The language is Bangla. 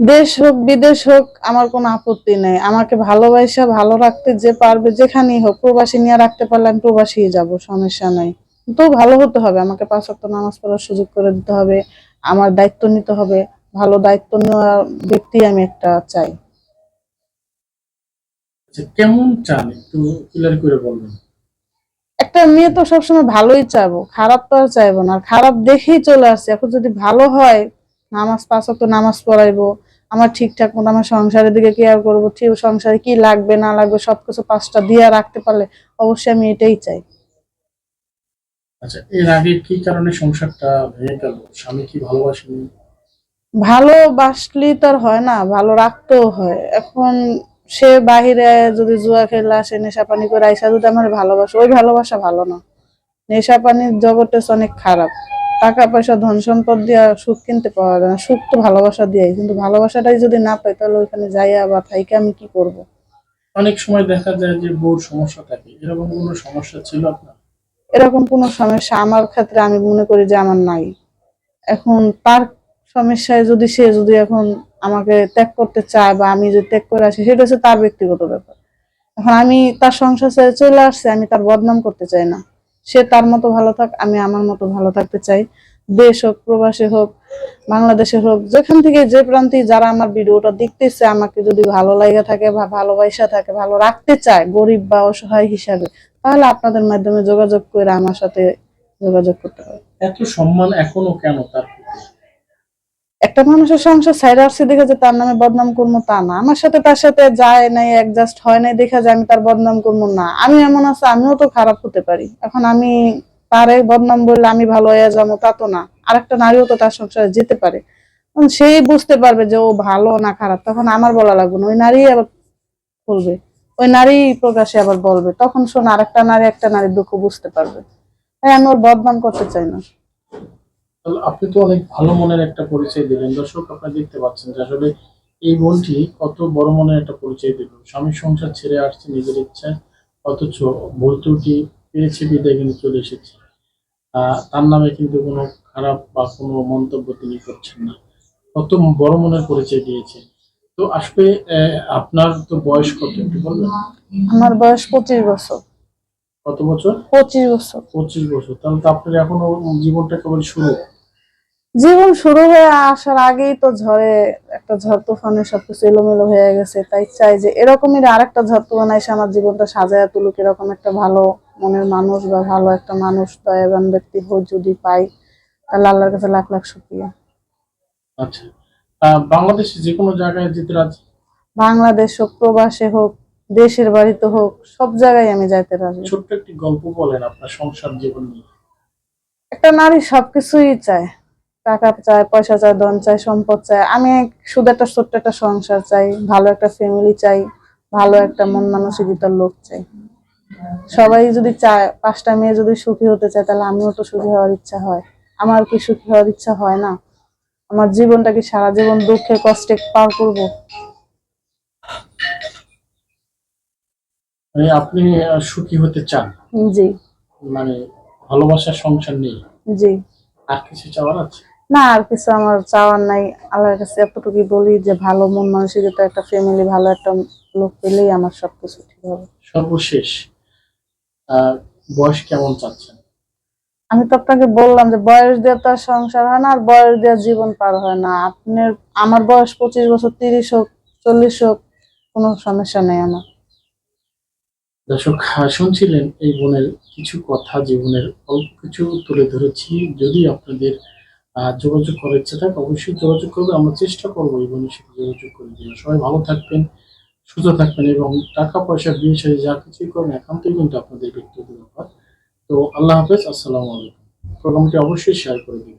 দেশ হোক বিদেশ হোক আমার কোনো আপত্তি নেই। আমাকে ভালোবাসা ভালো রাখতে যে পারবে যেখানেই হোক প্রবাসী নিয়ে রাখতে পারলে আমি প্রবাসী যাব সমস্যা নাই। তো ভালো হতে হবে আমাকে পাঁচ ওয়াক্ত নামাজ পড়ার সুযোগ করে দিতে হবে আমার দায়িত্ব নিতে হবে ভালো দায়িত্ব নেওয়া ব্যক্তি আমি একটা চাই। আচ্ছা কেমন চান? একটু ক্লিয়ার করে বলবেন। একটা মেয়ে তো সবসময় ভালোই চাইব খারাপ তো আর চাইব না খারাপ দেখেই চলে আসছে। এখন যদি ভালো হয় নামাজ পাঁচ ওয়াক্ত নামাজ পড়াইবো আমার ঠিকঠাক মতো আমার সংসারের দিকে কেয়ার করব ঠিক সংসারে কি লাগবে না লাগবে সবকিছু পাঁচটা দিয়ে রাখতে পারলে অবশ্যই আমি এটাই চাই। আচ্ছা এর আগে কি কারণে সংসারটা ভেঙে গেল? স্বামী কি ভালোবাসেনি? ভালোবাসলি তো আর হয় না ভালো রাখতেও হয়। এখন সে বাহিরে যদি জুয়া খেলে আসে নেশা পানি করে আইসা যদি আমার ভালোবাসে ওই ভালোবাসা ভালো না। নেশা পানির জগৎটা অনেক খারাপ। টাকা পয়সা ধন সম্পদ দিয়ে সুখ কিনতে পাওয়া যায় না। সুখ তো ভালোবাসা দিয়ে কিন্তু ভালোবাসাটাই যদি না পাই তাহলে ওইখানে যাইয়া বা থাইকে আমি কি করব? অনেক সময় দেখা যায় যে বউর সমস্যা থাকে। এরকম কোনো সমস্যা ছিল আপনার? এরকম কোনো সমস্যা আমার ক্ষেত্রে আমি মনে করি যে আমার নাই। এখন তার সমস্যায় যদি সে যদি এখন আমাকে ত্যাগ করতে চায় বা আমি যদি ত্যাগ করে আসি সেটা হচ্ছে তার ব্যক্তিগত ব্যাপার। এখন আমি তার সংসার চলে আসছে আমি তার বদনাম করতে চাই না। সে তার মতো ভালো থাক, আমি আমার মতো ভালো থাকতে চাই। দেশ হোক, প্রবাসে হোক, বাংলাদেশে হোক, যেখান থেকে যে প্রান্তে যারা আমার ভিডিওটা দেখতেছে, আমাকে যদি ভালো লাগে থাকে বা ভালোবাসা থাকে, ভালো রাখতে চায়, গরিব বা অসহায় হিসাবে, তাহলে আপনাদের মাধ্যমে যোগাযোগ করে আমার সাথে যোগাযোগ করতে হবে। এত সম্মান এখনও কেন তার? একটা মানুষের সংসার সাইড আসছে, দেখে যে তার নামে বদনাম করব তা না। আমার সাথে তার সাথে যায় নাই অ্যাডজাস্ট হয় নাই, দেখা যায় আমি তার বদনাম করব না। আমি এমন আছে, আমিও তো খারাপ হতে পারি। এখন আমি তারে বদনাম বললে আমি ভালো হয়ে যাব, তা তো না। আরেকটা নারীও তো তার সংসারে যেতে পারে। তখন সেই বুঝতে পারবে যে ও ভালো না খারাপ, তখন আমার বলা লাগবে না। ওই নারী আবার বলবে, ওই নারী প্রকাশে আবার বলবে। তখন শোন, আরেকটা নারী, একটা নারীর দুঃখ বুঝতে পারবে। তাই আমি ওর বদনাম করতে চাই না। আপনি তো অনেক ভালো মনের একটা পরিচয় দিলেন। দর্শক আপনারা দেখতে পাচ্ছেন যে আসলে এই বোনটি কত বড় মনের একটা পরিচয় দিল। স্বামীর সংসার ছেড়ে আসছে নিজের ইচ্ছায় অথচ ভুল ত্রুটি পেয়েছে বিদায় কিন্তু চলে এসেছে। তার নামে কিন্তু কোনো খারাপ বা কোনো মন্তব্য তিনি করছেন না। কত বড় মনের পরিচয় দিয়েছে। তো আহ, আপনার তো বয়স কত একটু বলবেন? আমার বয়স পঁচিশ বছর। কত বছর? পঁচিশ বছর। পঁচিশ বছর। তাহলে তো আপনার এখনও জীবনটা কেবল শুরু জীবন শুরু হয়ে আসার আগেই তো ঝড়ে একটা ঝড় তুফানে সবকিছু এলোমেলো হয়ে গেছে। তাই চাই যে এরকমই আরেকটা ঝড় তুফান এসে আমার জীবনটা সাজায় তুলুক এরকম একটা ভালো মনের মানুষ বা ভালো একটা মানুষ দয়াবান ব্যক্তি হোক যদি পাই তাহলে আল্লাহর কাছে লাখ লাখ শুক্রিয়া। আচ্ছা। বাংলাদেশে যে কোনো জায়গায় যেতে রাজি? বাংলাদেশ হোক প্রবাসে হোক দেশের বাড়িতে হোক সব জায়গায় আমি যাইতে রাজি। ছোট্ট একটি গল্প বলেন আপনার সংসার জীবন নিয়ে। একটা নারী সবকিছুই চায়। টাকা চায় পয়সা চায় ধন চায় সম্পদ চায়। আমি শুধু একটা ছোট্ট একটা সংসার চাই ভালো একটা ফ্যামিলি চাই ভালো একটা মন মানসিকতার লোক চাই। সবাই যদি চায় পাঁচটা মেয়ে যদি সুখী হতে চায় তাহলে আমিও তো সুখী হওয়ার ইচ্ছা হয়। আমার কি সুখী হওয়ার ইচ্ছা হয় না? আমার জীবনটা কি সারা জীবন দুঃখে কষ্টে পার করব? মানে আপনি সুখী হতে চান জি। মানে ভালোবাসার সংসার নেই। জি। আর কিছু চাওয়ার আছে? না আর কিছু আমার চাওয়ার নাই। আল্লাহর কাছে এতটুকুই বলি যে ভালো মন মানসিকতা একটা ফ্যামিলি ভালো একটা লোক পেলেই আমার সবকিছু ঠিক হবে। সর্বশেষ বয়স কেমন চাচ্ছেন? আমি তো আপনাকে বললাম যে বয়স দিয়ে তো আর সংসার হয় না আর বয়স দিয়ে জীবন পার হয় না। আপনার আমার বয়স পঁচিশ বছর তিরিশ হোক চল্লিশ হোক কোনো সমস্যা নেই আমার। দর্শক শুনছিলেন এই বোনের কিছু কথা, জীবনের অল্প কিছু তুলে ধরেছি। যদি আপনাদের যোগাযোগ করার ইচ্ছা থাকে, অবশ্যই যোগাযোগ করবে। আমরা চেষ্টা করব এই বোনের সাথে যোগাযোগ করে দিয়ে সবাই ভালো থাকবেন, সুস্থ থাকবেন এবং টাকা, পয়সা, বিয়ে সাথে যা কিছুই করবেন একান্তই কিন্তু আপনাদের ব্যক্তিগত ব্যাপার। তো আল্লাহ হাফেজ, আসসালামু আলাইকুম। প্রোগ্রামটি অবশ্যই শেয়ার করে দিন